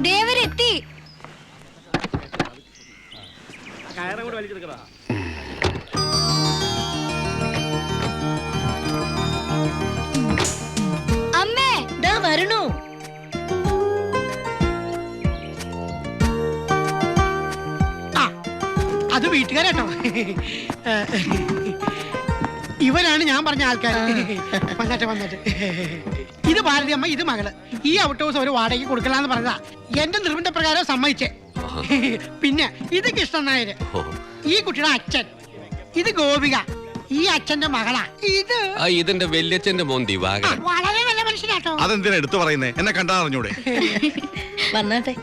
ദേവരെത്തി. അമ്മേ. ദാ വരണു. അത് വീട്ടുകാരട്ടോ. ഇവരാണ് ഞാൻ പറഞ്ഞ ആൾക്കാർ വന്നിട്ട് വന്നിട്ട്. ഇത് ഭാരതി അമ്മ ഇത് മകൾ. ഈ ഔട്ട് ഹൗസ് ഒരു വാടകയ്ക്ക് കൊടുക്കലാന്ന് പറഞ്ഞതാ. എന്റെ നിർബന്ധ പ്രകാരം സമ്മതിച്ചേ. പിന്നെ ഇത് കൃഷ്ണൻ നായര്. ഈ കുട്ടിയുടെ അച്ഛൻ. ഇത് ഗോപിക. ഈ അച്ഛന്റെ മകളാ. ഇത് ആ ഇതിന്റെ വല്യച്ഛന്റെ മോൻ ദിവാകരൻ. വളരെ നല്ല മനുഷ്യനാട്ടോ. അതെന്തിനാ എടുത്തു പറയുന്നേ? എന്നെ കണ്ടാ അറിഞ്ഞൂടെ? വന്നാട്ടെ.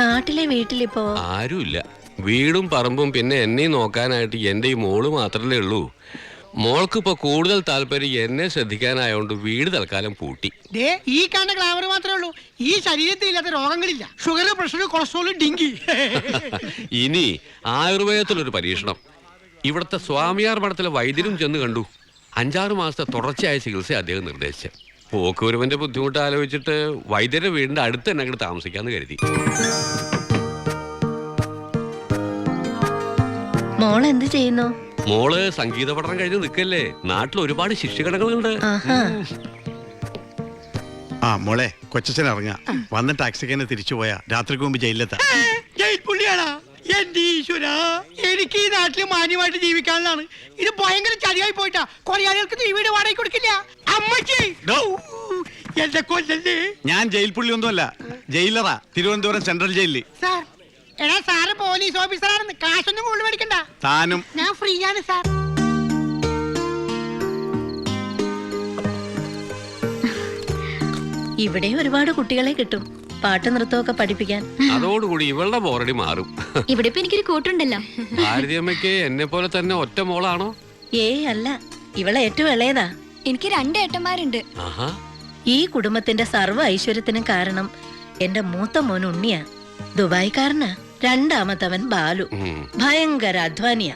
നാട്ടിലെ വീട്ടിലിപ്പോ ആരുമില്ല. വീടും പറമ്പും പിന്നെ എന്നെയും നോക്കാനായിട്ട് എന്റെ ഈ മോൾ മാത്രമല്ലേ ഉള്ളൂ. മോൾക്ക് ഇപ്പൊ കൂടുതൽ താല്പര്യം എന്നെ ശ്രദ്ധിക്കാനായോണ്ട് വീട് തൽക്കാലം പൂട്ടി. ദേ ഈ കാണുന്ന ഗ്ലാമർ മാത്രമേ ഉള്ളൂ. ഈ ശരീരത്തിൽ ഇല്ലാത്ത രോഗങ്ങളില്ല. ഷുഗർ പ്രഷർ കൊളസ്ട്രോൾ ഡിങ്കി ഇനി ആയുർവേദത്തിലൊരു പരീക്ഷണം. ഇവിടുത്തെ സ്വാമിയാർ മഠത്തിലെ വൈദ്യരും ചെന്ന് കണ്ടു. അഞ്ചാറ് മാസത്തെ തുടർച്ചയായ ചികിത്സ അദ്ദേഹം നിർദ്ദേശിച്ചു പോക്കുവരവന്റെ ബുദ്ധിമുട്ട് ആലോചിച്ചിട്ട് വൈദ്യരുടെ വീടിന്റെ അടുത്ത് തന്നെ അങ്ങോട്ട് താമസിക്കാന്ന് കരുതി. മോൾ എന്ത് ചെയ്യുന്നു? മോൾ സംഗീത പഠനം കഴിഞ്ഞ് നിൽക്കല്ലേ നാട്ടിൽ ഒരുപാട് ശിഷ്യഗണങ്ങളുണ്ട്. ആഹാ. ആ മോളെ കൊച്ചച്ഛൻ ഇറങ്ങ. വന്ന ടാക്സിക്ക് തന്നെ തിരിച്ചു പോയാ. രാത്രിക്ക് മുമ്പ് ജയിലെത്താ ജയിൽ പുള്ളിയാണാ? എന്റെ ഈശ്വര. എനിക്ക് ഈ നാട്ടിൽ മാന്യമായിട്ട് ജീവിക്കാനുള്ളതാണ്. ഇത് ഭയങ്കര ചതിയായി പോയിട്ടാ. കൊറയാളികൾക്ക് ഈ വീട് വാടകയ്ക്ക് കൊടുക്കില്ല. അമ്മച്ചി! ഡോ. എന്റെ കൊല്ലല്ലേ? ഞാൻ ജയിൽ പുള്ളി ഒന്നുമല്ല ജയിലറാ. തിരുവനന്തപുരം സെൻട്രൽ ജയിലിൽ സാർ എടാ സാറ് പോലീസ് ഓഫീസറാണെന്ന്. കാശൊന്നും കൂടുതൽ മേടിക്കണ്ട. താനും. ഞാൻ ഫ്രീ ആണ് സാർ. ഇവിടെ ഒരുപാട് കുട്ടികളെ കിട്ടും. പാട്ട് നൃത്തമൊക്കെ പഠിപ്പിക്കാൻ. അതോടുകൂടി ഇവളുടെ ബോറടി മാറും. ഇവിടെ ഇപ്പൊ എനിക്കൊരു കൂട്ടുണ്ടല്ലോ. ഭാരതിയമ്മയ്ക്ക് എന്നെ പോലെ തന്നെ ഒറ്റ മോളാണോ? ഏ അല്ല. ഇവളെ ഏറ്റവും ഇളയതാ. എനിക്ക് രണ്ട് ഏട്ടന്മാരുണ്ട്. ആഹാ. ഈ കുടുംബത്തിന്റെ സർവ ഐശ്വര്യത്തിനും കാരണം എന്റെ മൂത്ത മോൻ ഉണ്ണിയാ. ദുബായ്ക്കാരനാ. രണ്ടാമത്തവൻ ബാലു. ഭയങ്കര അധ്വാനിയ.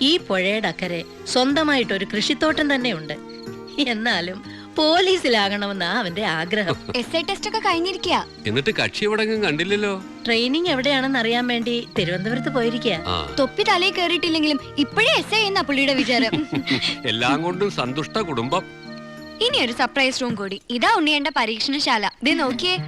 ഈ പുഴയുടെ അക്കരെ സ്വന്തമായിട്ടൊരു കൃഷിത്തോട്ടം തന്നെയുണ്ട്. എന്നാലും പോലീസിലാകണമെന്നാ അവന്റെ ആഗ്രഹം. എസ് ഐ ടെസ്റ്റ് ഒക്കെ കഴിഞ്ഞിരിക്കുക എന്നിട്ട് കക്ഷി എവിടെങ്കിലും കണ്ടില്ലല്ലോ. ട്രെയിനിങ് എവിടെയാണെന്ന് അറിയാൻ വേണ്ടി തിരുവനന്തപുരത്ത് പോയിരിക്കുക തൊപ്പി തലയിൽ കയറിയിട്ടില്ലെങ്കിലും ഇപ്പോഴേ എസ് ഐ എന്ന പുള്ളിയുടെ വിചാരം. എല്ലാം കൊണ്ടും സന്തുഷ്ട കുടുംബം. ഇനി ഒരു സർപ്രൈസ് റൂം കൂടി. ഇതാ ഉണ്ണിയേണ്ട പരീക്ഷണശാല. ഇത് നോക്കിയേ.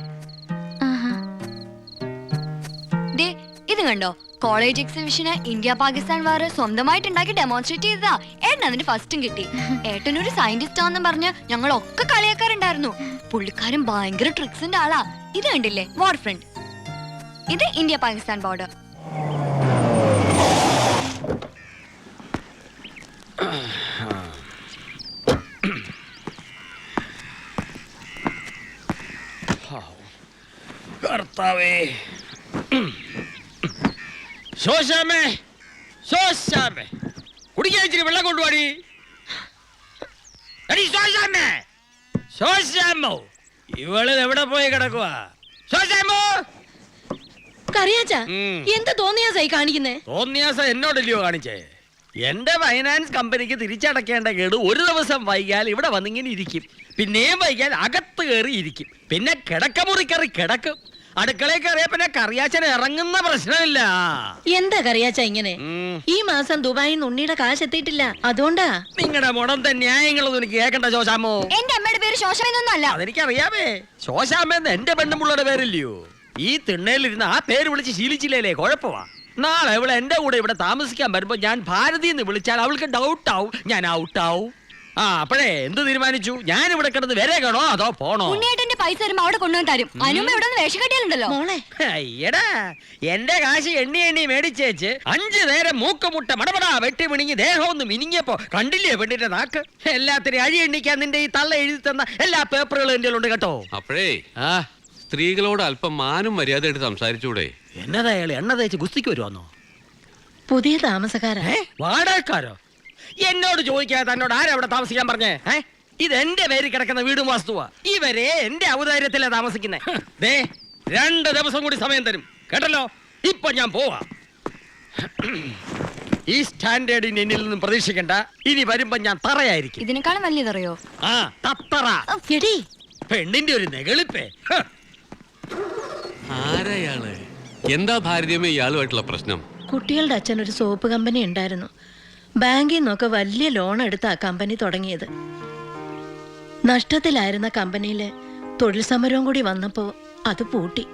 ദേ ഇത് കണ്ടോ? കോളേജ് എക്സിബിഷന് ഇന്ത്യ പാകിസ്ഥാൻ വാർ സ്വന്തമായിട്ട് ഉണ്ടാക്കി ഡെമോൺസ്ട്രേറ്റ് ചെയ്തതാ. ഏട്ടൻ അതിന് ഫസ്റ്റും കിട്ടി. ഏട്ടനൊരു സയന്റിസ്റ്റ് ആണെന്ന് പറഞ്ഞ് ഞങ്ങളൊക്കെ കളിയാക്കാറുണ്ടായിരുന്നു. പുള്ളിക്കാരൻ ഭയങ്കര ട്രിക്സിന്റെ ആളാ. ഇത് കണ്ടില്ലേ? വാർ ഫ്രണ്ട് ഇത് ഇന്ത്യ പാകിസ്ഥാൻ ബോർഡർ കർത്താവേ ശോശാമേ ശോശാമേ കുടിക്കാൻ ഇച്ചിരി വെള്ളം കൊണ്ടുപോടി എടി ശോശാമേ ശോശാമോ ഇവൾ എവിടെ പോയി കിടക്കുക ശോശാമോ കറിയാച്ചാ. എന്ത് തോന്നിയാ സൈ കാണിക്കുന്നേ? തോന്നിയാസ എന്നോടല്ലയോ കാണിച്ചേ? എന്റെ ഫൈനാൻസ് കമ്പനിക്ക് തിരിച്ചടക്കേണ്ട കേട് ഒരു ദിവസം വൈകിയാൽ ഇവിടെ വന്നിങ്ങനെ ഇരിക്കും. പിന്നെയും വൈകിയാൽ അകത്ത് കയറി ഇരിക്കും. പിന്നെ കിടക്കമുറി കയറി കിടക്കും. അടുക്കളയിൽ അറിയാ പിന്നെ കറിയാച്ചൻ ഇറങ്ങുന്ന പ്രശ്നമില്ല. എന്താ കറിയാച്ച ഇങ്ങനെ? ഈ മാസം ദുബായിൽ നിന്ന് ഉണ്ണിയുടെ കാശ് എത്തിയിട്ടില്ല. അതുകൊണ്ടാ? നിങ്ങളുടെ മുടന്ത ന്യായങ്ങളൊന്നും എനിക്ക് കേൾക്കണ്ട ശോശാമോ എന്റെ അമ്മയുടെ പേര് ശോശമെന്നൊന്നും അല്ല അതെനിക്കറിയാമേ. ശോശാമെന്ന് എന്റെ പെണ്ണുമുള്ളയുടെ പേരില്ലയോ? ഈ തിണ്ണയിലിരുന്ന് ആ പേര് വിളിച്ച് ശീലിച്ചില്ലേ കുഴപ്പമാ. നാളെ അവൾ എന്റെ കൂടെ ഇവിടെ താമസിക്കാൻ വരുമ്പോ ഞാൻ ഭാരതി എന്ന് വിളിച്ചാൽ അവൾക്ക് ഡൗട്ട് ആവും. ഞാൻ ഔട്ടാവും ആവും. ആ അപ്പോഴേ എന്ത് തീരുമാനിച്ചു? ഞാൻ ഇവിടെ കിടന്ന് വരേക്കണോ അതോ പോണോ? ഉണ്ണിയേട്ടന്റെ പൈസ വരുമ്പോ അവിടെ കൊണ്ടുവന്ന് തരും. അനുമ ഇവിടെ നിന്ന് വേഷം കെട്ടിയാലുണ്ടല്ലോ. മോളെ. അയ്യടാ എന്റെ കാശ് എണ്ണി എണ്ണി മേടിച്ചേച്ച് അഞ്ചു നേരം മൂക്കുമുട്ട മടപടാ വെട്ടി മിണിങ്ങി ദേഹം ഒന്ന് മിനിങ്ങിയപ്പോ കണ്ടില്ലേ പെണ്ണിന്റെ നാക്ക്? എല്ലാത്തിനും അഴി എണ്ണിക്കാൻ നിന്റെ ഈ തള്ള എഴുതി തന്ന എല്ലാ പേപ്പറുകളും എന്റെ ഉണ്ട് കേട്ടോ. അപ്പോഴേ ആ. സ്ത്രീകളോട് അല്പം മാനും മര്യാദയായിട്ട് സംസാരിച്ചൂടെ? എന്നതാ അയാൾ എണ്ണ തേച്ച് ഗുസ്തിക്ക് വരുവാന്നോ? പുതിയ താമസക്കാരാ. ഏ വാടകക്കാരോ? എന്നോട് ചോദിക്കാതെ തന്നോട് ആരാ അവിടെ താമസിക്കാൻ പറഞ്ഞേ? ഏ? ഇത് എന്റെ പേര് കിടക്കുന്ന വീടും വാസ്തുവാ. ഇവരെ എന്റെ ഔദാര്യത്തിലാ താമസിക്കുന്നേ. ദേ രണ്ട് ദിവസം കൂടി സമയം തരും. കേട്ടല്ലോ? ഇപ്പൊ ഞാൻ പോവാ. ഈ സ്റ്റാൻഡേർഡിന് എന്നിൽ നിന്നും പ്രതീക്ഷിക്കണ്ട. ഇനി വരുമ്പോ ഞാൻ തറയായിരിക്കും. ഇതിനേക്കാളും വലിയതറിയോ? ആ തത്തറ. എടി. പെണ്ണിന്റെ ഒരു നെകളിപ്പേ ഹ്. ആരായാൾ? എന്താ ഭാരതീയമ്മ ഇയാളുമായിട്ടുള്ള പ്രശ്നം? കുട്ടികളുടെ അച്ഛൻ ഒരു സോപ്പ് കമ്പനി ഉണ്ടായിരുന്നു. ബാങ്കിൽ നിന്നൊക്കെ വലിയ ലോൺ എടുത്താ കമ്പനി തുടങ്ങിയത്. നഷ്ടത്തിലായിരുന്ന കമ്പനിയിലെ തൊഴിൽ സമരവും കൂടി വന്നപ്പോൾ അത് പൂട്ടി.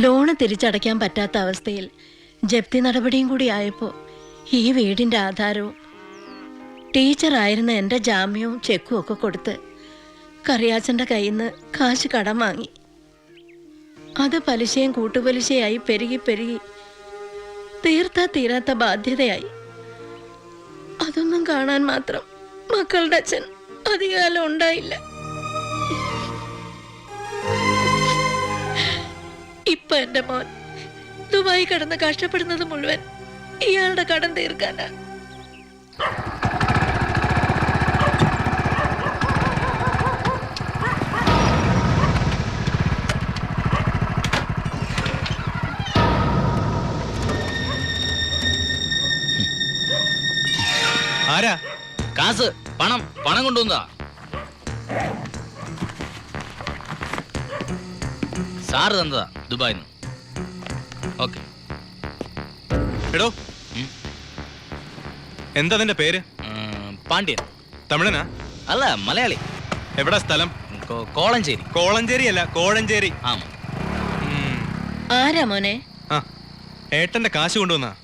ലോണ് തിരിച്ചടയ്ക്കാൻ പറ്റാത്ത അവസ്ഥയിൽ ജപ്തി നടപടിയും കൂടി ആയപ്പോൾ ഈ വീടിന്റെ ആധാരവും ടീച്ചറായിരുന്ന എന്റെ ജാമ്യവും ചെക്കും ഒക്കെ കൊടുത്ത് കറിയാച്ചന്റെ കയ്യിൽ നിന്ന് കാശ് കടം വാങ്ങി. അത് പലിശയും കൂട്ടുപലിശയായി പെരുകി പെരുകി തീർത്ത തീരാത്ത ബാധ്യതയായി. അതൊന്നും കാണാൻ മാത്രം മക്കളുടെ അച്ഛൻ അധികകാലം ഉണ്ടായില്ല. ഇപ്പൊ എന്റെ മോൻ ദുബായി കിടന്ന് കഷ്ടപ്പെടുന്നത് മുഴുവൻ ഇയാളുടെ കടം തീർക്കാനാ. ആരാ? കാസ് പണം പണം കൊണ്ടുവന്നതാ. സാറ് തന്നതാ ദുബായിന്ന്. ഓക്കെ. എടോ. എന്താ നിന്റെ പേര്? പാണ്ഡ്യൻ തമിഴനാ? അല്ല മലയാളി. എവിടാ സ്ഥലം? കോളഞ്ചേരി. കോളഞ്ചേരി അല്ല കോഴഞ്ചേരി. ആ. ആരാ മോനെ? ആ ഏട്ടന്റെ കാശ് കൊണ്ടുവന്നാ.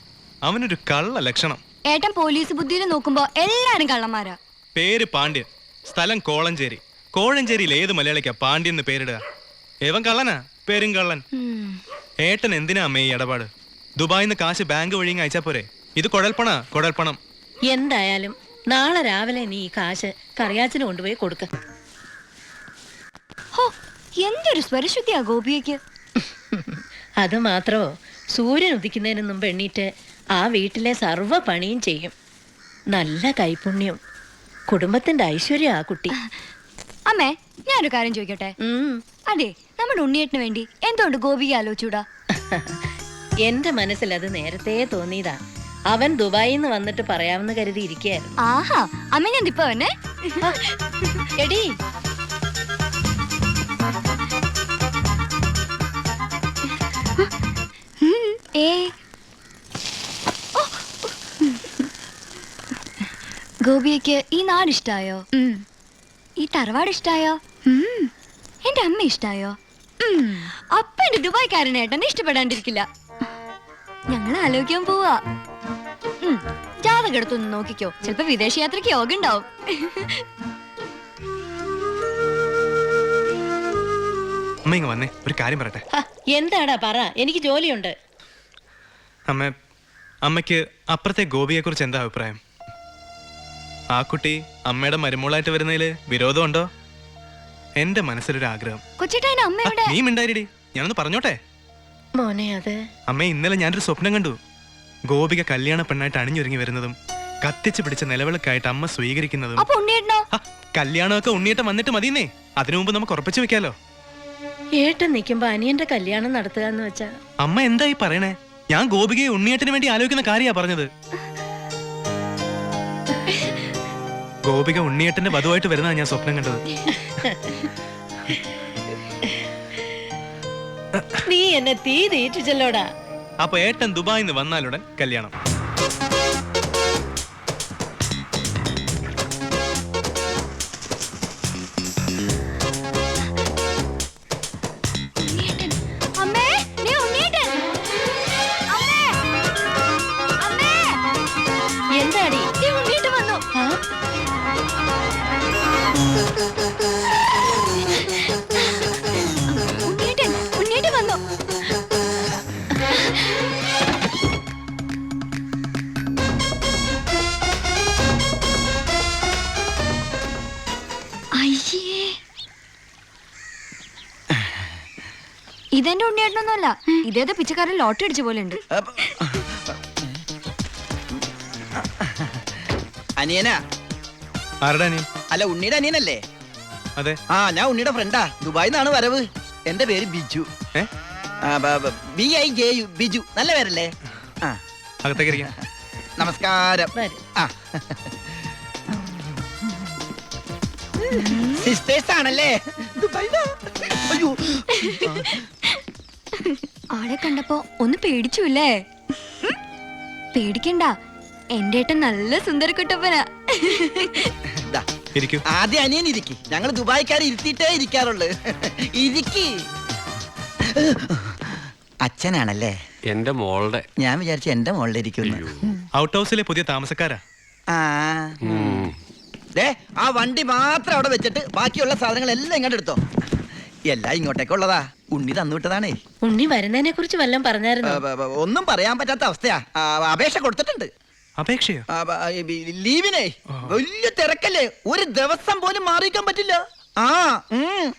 അവനൊരു കള്ള ലക്ഷണം. ഏട്ടൻ പോലീസ് ബുദ്ധിയിൽ നോക്കുമ്പോ എല്ലാരും കള്ളന്മാരാ. പേര് പാണ്ഡ്യൻ. സ്ഥലം കോളഞ്ചേരി. കോഴഞ്ചേരിയിൽ ഏത് മലയാളിക്കാ പാണ്ഡ്യൻ എന്ന് പേരിടുക? ഏവൻ കള്ളനാ? പേരും കള്ളൻ. ഏട്ടൻ എന്തിനാ അമ്മേ ഈ ഇടപാട്? ദുബായിന്ന് കാശ് ബാങ്ക് വഴി അയച്ചാ പോരെ? ഇത് കുഴൽപ്പണ? കുഴൽപ്പണം. എന്തായാലും നാളെ രാവിലെ നീ ഈ കാശ് കറിയാച്ചിന് കൊണ്ടുപോയി കൊടുക്ക. ഹോ എന്തൊരു സ്വരശുദ്ധിയാ ഗോപിയയ്ക്ക് അത് മാത്രോ? സൂര്യൻ ഉദിക്കുന്നതിന് മുമ്പ് എണ്ണീറ്റ് ആ വീട്ടിലെ സർവ പണിയും ചെയ്യും. നല്ല കൈപുണ്യം. കുടുംബത്തിന്റെ ഐശ്വര്യം ആ കുട്ടി. അമ്മേ ഞാനൊരു കാര്യം ചോദിക്കട്ടെ. അതെ നമ്മുടെ ഉണ്ണിയേട്ടന് വേണ്ടി എന്തുകൊണ്ട് ഗോപിക ആലോചിച്ചൂടാ? എന്റെ മനസ്സിൽ അത് നേരത്തെ തോന്നിയതാ. അവൻ ദുബായിൽ നിന്ന് വന്നിട്ട് പറയാമെന്ന് കരുതി ഇരിക്കുകയായിരുന്നു. ആഹാ അമ്മ ഞാൻ ഇപ്പൊ എടി. ഏ ഗോപിയയ്ക്ക് ഈ നാട് ഇഷ്ടായോ ഈ തറവാട് ഇഷ്ടായോ എന്റെ അമ്മ ഇഷ്ടായോ? അപ്പ എന്റെ ദുബായ്ക്കാരൻ ഏട്ടനെ ഇഷ്ടപ്പെടാണ്ടിരിക്കില്ല. ഞങ്ങൾ ആലോചിക്കാൻ പോവാ. ഉം, ജാതകം നോക്കിക്കോ. ചിലപ്പോ വിദേശ യാത്രയ്ക്ക് യോഗ ഉണ്ടാവും. അമ്മ വന്നേ. ഒരു കാര്യം പറയട്ടെ. എന്താടാ പറ? എനിക്ക് ജോലിയുണ്ട്. അമ്മ അമ്മയ്ക്ക് അപ്പുറത്തെ ഗോപിയെ കുറിച്ച് എന്താ അഭിപ്രായം? ആ കുട്ടി അമ്മയുടെ മരുമോളായിട്ട് വരുന്നതിൽ വിരോധമുണ്ടോ? എന്റെ മനസ്സിലൊരു ആഗ്രഹം ആ, നീ മിണ്ടായിരടി ഞാനൊന്ന് പറഞ്ഞോട്ടെ? മോനെ അത്. അമ്മേ ഇന്നലെ ഞാനൊരു സ്വപ്നം കണ്ടു. ഗോപിക കല്യാണ പെണ്ണായിട്ട് അണിഞ്ഞൊരുങ്ങി വരുന്നതും കത്തിച്ച് പിടിച്ച നിലവിളക്കായിട്ട് അമ്മ സ്വീകരിക്കുന്നതും. അപ്പൊ ഉണ്ണിയേട്ടനോ? ആ, കല്യാണമൊക്കെ ഉണ്ണിയേട്ടൻ വന്നിട്ട് മതിയെന്നേ. അതിനു മുമ്പ് നമുക്ക് ഉറപ്പിച്ചു വെക്കാലോ. ഏട്ടൻ നിൽക്കുമ്പോ അനിയന്റെ കല്യാണം നടത്തുക എന്ന് വെച്ചാ അമ്മ എന്തായി പറയണേ? ഞാൻ ഗോപികയെ ഉണ്ണിയേട്ടന് വേണ്ടി ആലോചിക്കുന്ന കാര്യാ പറഞ്ഞത്. ഗോപിക ഉണ്ണിയേട്ടന്റെ വധുവായിട്ട് വരുന്നതാ ഞാൻ സ്വപ്നം കണ്ടത്. നീ എന്നെ തീ തീറ്റിച്ചല്ലോടാ. അപ്പൊ ഏട്ടൻ ദുബായിന്ന് വന്നാലുടൻ കല്യാണം. ഇതെന്റെ ഉണ്ണിയേട്ടനൊന്നുമല്ല. ഇതേത് പിച്ചക്കാരൻ ലോട്ടറി അടിച്ച പോലെ ഉണ്ട് അനിയനാ? ആരുടെ അനിയൻ? അല്ല ഉണ്ണിയുടെ അനിയനല്ലേ? അതെ. ആ ഞാൻ ഉണ്ണിയുടെ ഫ്രണ്ടാ ദുബായിൽ നിന്നാണ് വരവ്. എന്റെ പേര് ബിജു. ഏ? B I J U Biju. നല്ല പേരല്ലേ? ആ. അകത്തേക്ക് ഇരിക്കാം നമസ്കാരം ആ. സിസ്റ്റേഴ്സ് ആണല്ലേ? ദുബായിലാ? അയ്യോ. ആളെ കണ്ടപ്പോ ഒന്ന് പേടിച്ചുല്ലേ? പേടിക്കണ്ട. എന്റെ ഏട്ടൻ നല്ല ദാ, ഇരിക്കൂ. ആദ്യം അനിയൻ ഇരിക്കി. ഞങ്ങൾ ദുബായിക്കാരെ ഇരുത്തിയിട്ടേ ഇരിക്കാറുള്ളു. ഇരിക്കി. അച്ഛനാണല്ലേ? എന്റെ മോളുടെ. ഞാൻ വിചാരിച്ചു എന്റെ മുകളിൽ ഇരിക്കുന്നു ഔട്ട് ഹൗസിലെ പുതിയ താമസക്കാരാ? ആ. ഉം. ദേ ആ വണ്ടി മാത്രം അവിടെ വെച്ചിട്ട് ബാക്കിയുള്ള സാധനങ്ങൾ എല്ലാം ഇങ്ങോട്ട് എടുത്തോ. എല്ലാം ഇങ്ങോട്ടേക്കുള്ളതാ ഉണ്ണി തന്നു വിട്ടതാണേ. ഉണ്ണി വരുന്നതിനെ കുറിച്ച് വല്ലതും പറഞ്ഞായിരുന്നു? ഒന്നും പറയാൻ പറ്റാത്ത അവസ്ഥയാ. ആ, അപേക്ഷ കൊടുത്തിട്ടുണ്ട്. അപേക്ഷയോ? ആ, ബ- ഈ ലീവിനെ വലിയ തിരക്കല്ലേ? ഒരു ദിവസം പോലും മാറിയിക്കാൻ പറ്റില്ല. ആ ഉം.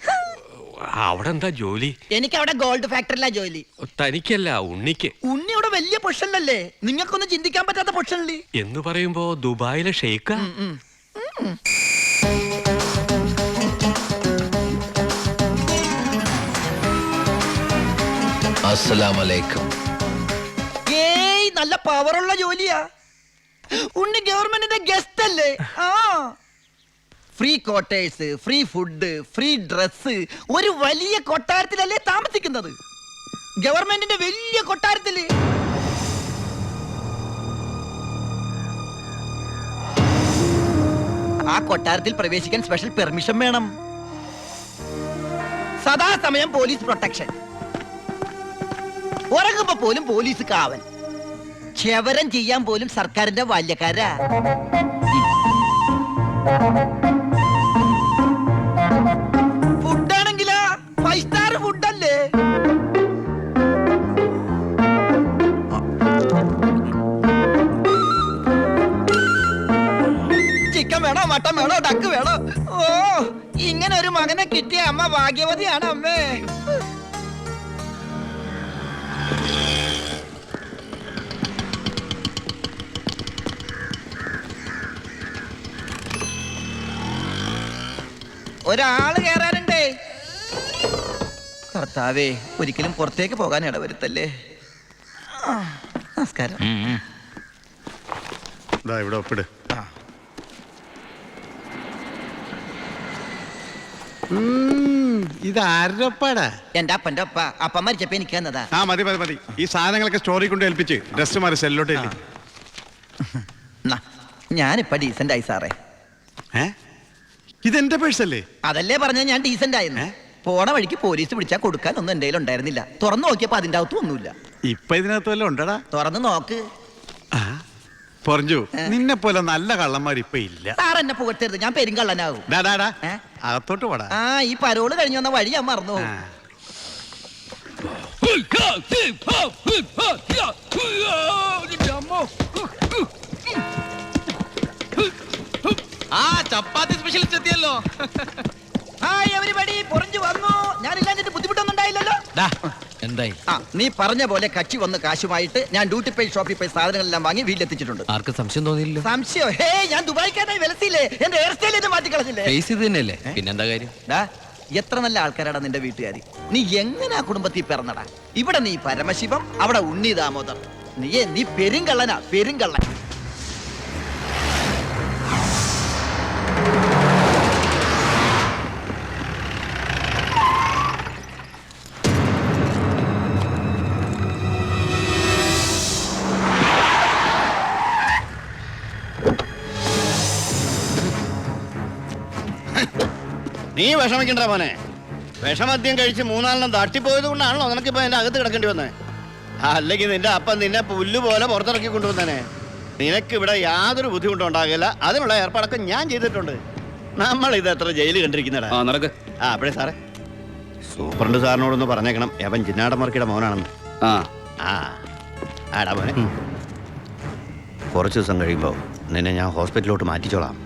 അവിടെ എന്താ ജോലി? എനിക്ക് അവിടെ ഗോൾഡ് ഫാക്ടറിയിലാ ജോലി. തനിക്കല്ല ഉണ്ണിക്ക്. ഉണ്ണി ഇവിടെ വലിയ പൊഷനിലല്ലേ? നിങ്ങൾക്കൊന്നും ചിന്തിക്കാൻ പറ്റാത്ത പൊഷനില്ലേ എന്ന് പറയുമ്പോ ദുബായിലെ ഷെയ്ക്ക? അസ്സലാമലൈക്കും. ഏയ് നല്ല പവറുള്ള ജോലിയാ. ഉണ്ണി ഗവൺമെന്റിന്റെ ഗസ്റ്റ് അല്ലേ? ആ. Free quarters free food free dress ഒരു വലിയ കൊട്ടാരത്തിലല്ലേ താമസിക്കുന്നത്? ഗവൺമെന്റിന്റെ വലിയ കൊട്ടാരത്തിൽ. ആ കൊട്ടാരത്തിൽ പ്രവേശിക്കാൻ സ്പെഷ്യൽ പെർമിഷൻ വേണം. സദാസമയം പോലീസ് പ്രൊട്ടക്ഷൻ ഉറങ്ങുമ്പോ പോലും പോലീസ് കാവൻ ക്ഷവരം ചെയ്യാൻ പോലും സർക്കാരിന്റെ ബാല്യക്കാരാ. സ്റ്റാർ ചിക്കൻ വേണോ? മട്ടൻ വേണോ? ഡക്ക് വേണോ? ഓ ഇങ്ങനെ ഒരു മകനെ കിട്ടിയ അമ്മ ഭാഗ്യവതിയാണ് അമ്മേ. ഒരാൾ കേറാനുണ്ടേ. കർത്താവേ ഒരിക്കലും പുറത്തേക്ക് പോകാൻ ഇടവരുത്തല്ലേ? ആ, നമസ്കാരം. ഇവിടെ ഒപ്പിട്. എന്റെ അപ്പന്റെ അപ്പ അപ്പ മരിച്ചപ്പോ എനിക്ക് തന്നതാ. ആ മതി മതി മതി. ഈ സാധനങ്ങളൊക്കെ സ്റ്റോറി കൊണ്ട് ഏൽപ്പിച്ച് ഡ്രസ് മാറി സെല്ലോട്ട് ഇല്ലേ നാ, ഞാനിപ്പ ഡീസന്റ് ആയി സാറേ. ഏ? ഇതെന്റെ പേഴ്സല്ലേ? അതല്ലേ പറഞ്ഞ ഞാൻ ഡീസന്റ് ആയിരുന്നു പോണ വഴിക്ക് പോലീസ് പിടിച്ചാൽ കൊടുക്കാൻ ഒന്നും എന്റെ കയ്യിൽ ഉണ്ടായിരുന്നില്ല. തുറന്നു നോക്കിയപ്പോ അതിന്റെ അകത്തും ഒന്നുമില്ല. ഇപ്പൊ ഇതിനകത്ത് വല്ലതും ഉണ്ടടാ? തുറന്നു നോക്ക്. ആ, പൊറഞ്ഞു. നിന്നെ പോലെ നല്ല കള്ളന്മാർ ഇപ്പൊ ഇല്ല. സാർ എന്നെ പുകഴ്ത്തരുത്. ഞാൻ പെരുങ്കള്ളനാകും ഡാ, ഡാ, ഡാ. ഏ? അകത്തോട്ട് പോടാ. ആ ഈ പരോൾ കഴിഞ്ഞു വന്ന വഴി ഞാൻ മറന്നു ആ. ആ ചപ്പാത്തി സ്പെഷ്യലിസ്റ്റ് എത്തിയല്ലോ. ഹായ് എവരിബഡി പുറഞ്ഞു വന്നു. ഞാൻ എന്തായി? ആ നീ പറഞ്ഞ പോലെ കച്ചി വന്ന് കാശുമായിട്ട് ഞാൻ ഡ്യൂട്ടി പേ ഷോപ്പിൽ പോയി സാധനങ്ങളെല്ലാം വാങ്ങി വീട്ടിലെത്തിച്ചിട്ടുണ്ട്. ആർക്കും സംശയം തോന്നിയില്ലോ സംശയം? ഹേ ഞാൻ ദുബായിക്കാരായി വിലസിയില്ലേ? എന്റെ ഹെയർ സ്റ്റൈൽ എന്നെ മാറ്റിക്കളഞ്ഞില്ലേ? ഫേസ് ഇത് തന്നെയല്ലേ പിന്നെന്താ കാര്യം? ഡാ, എത്ര നല്ല ആൾക്കാരാടാ നിന്റെ വീട്ടുകാരി. നീ എങ്ങനെ ആ കുടുംബത്തിൽ പിറന്നടാ? ഇവിടെ നീ പരമശിവം അവിടെ ഉണ്ണി ദാമോദർ. നീ നീ പെരുങ്കള്ളനാ പെരുങ്കള്ളൻ. നീ വിഷമിക്കണ്ട മോനെ. വിഷമദ്യം കഴിച്ച് മൂന്നാലെണ്ണം തട്ടിപ്പോയത് കൊണ്ടാണല്ലോ നിനക്കിപ്പോ എന്റെ അകത്ത് കിടക്കേണ്ടി വന്നേ. അല്ലെങ്കിൽ നിന്റെ അപ്പൻ നിന്നെ പുല്ല് പോലെ പുറത്തിറക്കി കൊണ്ടുവന്നേനെ. നിനക്ക് ഇവിടെ യാതൊരു ബുദ്ധിമുട്ടും ഉണ്ടാകില്ല. അതിനുള്ള ഏർപ്പാടൊക്കെ ഞാൻ ചെയ്തിട്ടുണ്ട്. നമ്മൾ ഇത് എത്ര ജയിലിൽ കണ്ടിരിക്കുന്നടാ. ആ നടക്ക്. ആ അപ്പഴേ സാറേ. സൂപ്രണ്ട് സാറിനോടൊന്ന് പറഞ്ഞേക്കണം. എവൻ ചിന്നാടമർക്കിയുടെ മോനാണെന്ന്. ആ. ആ. ആടാ മോനെ. കുറച്ച് ദിവസം കഴിയുമ്പോൾ നിന്നെ ഞാൻ ഹോസ്പിറ്റലിലോട്ട് മാറ്റിച്ചോളാം.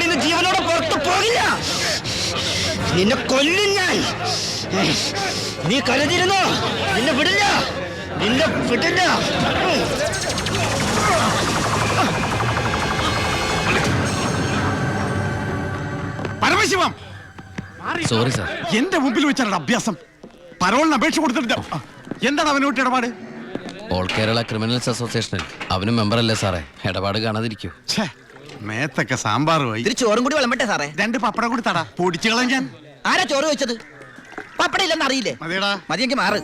നിന്നെ കൊല്ലും ഞാൻ. നീ കരുതിരുന്നോ നിന്നെ വിടില്ല. നിന്നെ വിടില്ല. പരമശിവം! സോറി സാർ എന്റെ മുമ്പിൽ വെച്ചാണ് അഭ്യാസം. പരോളിന് അപേക്ഷ കൊടുത്തിട്ട് എന്താണ് അവനോട്ട് ഇടപാട്? ഓൾ കേരള ക്രിമിനൽസ് അസോസിയേഷനിൽ അവനും മെമ്പർ അല്ലേ സാറേ. ഇടപാട് കാണാതിരിക്കൂ. ഛേ മേത്തൊക്കെ സാമ്പാറുമായി ഇത്തിരി ചോറും കൂടി വിളമ്പട്ടെ സാറേ. രണ്ട് പപ്പടം കൂടി തടാ. പൊടിച്ചുകളും ഞാൻ ആരാ ചോറ് വെച്ചത്? പപ്പട ഇല്ലെന്ന് അറിയില്ലേ? മതിയെങ്കിൽ മാറ്.